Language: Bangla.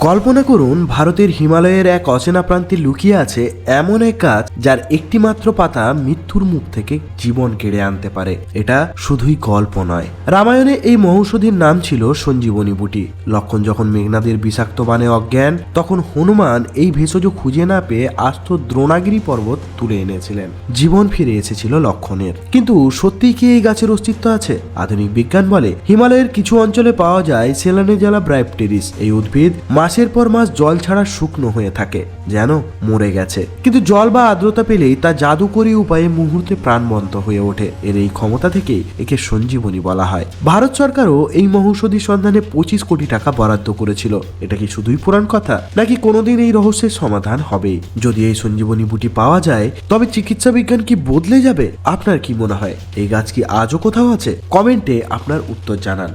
কল্পনা করুন, ভারতের হিমালয়ের এক অচেনা প্রান্তে লুকিয়ে আছে এমন এক গাছ যার একটি মাত্র পাতা মৃত্যুর মুখ থেকে জীবন কেড়ে আনতে পারে। এটা শুধুই গল্প নয়। রামায়ণে এই মহৌষধির নাম ছিল সঞ্জীবনী বুটি। লক্ষণ যখন মেঘনাদের বিষাক্ত বানে অজ্ঞান, তখন হনুমান এই ভেষজ খুঁজে না পেয়ে আস্ত দ্রোণাগিরি পর্বত তুলে এনেছিলেন। জীবন ফিরে এসেছিল লক্ষণের। কিন্তু সত্যিই কি এই গাছের অস্তিত্ব আছে? আধুনিক বিজ্ঞান বলে হিমালয়ের কিছু অঞ্চলে পাওয়া যায় সেলানেজালা ব্রাইপটেরিস। এই উদ্ভিদ মাসের পর মাস জল ছাড়া শুকনো হয়ে থাকে, যেন মরে গেছে। কিন্তু জল বা আর্দ্রতা পেলেই তা জাদুকরী উপায়ে মুহূর্তে প্রাণবন্ত হয়ে ওঠে। এর এই ক্ষমতা থেকে একে সঞ্জীবনী বলা হয়। ভারত সরকারও এই মহৌষধির সন্ধানে পঁচিশ কোটি টাকা বরাদ্দ করেছিল। এটা কি শুধুই পুরাণ কথা, নাকি কোনোদিন এই রহস্যের সমাধান হবে যদি এই সঞ্জীবনী বুটি পাওয়া যায়, তবে চিকিৎসা বিজ্ঞান কি বদলে যাবে? আপনার কি মনে হয়? এই গাছ কি আজও কোথাও আছে? কমেন্টে আপনার উত্তর জানান।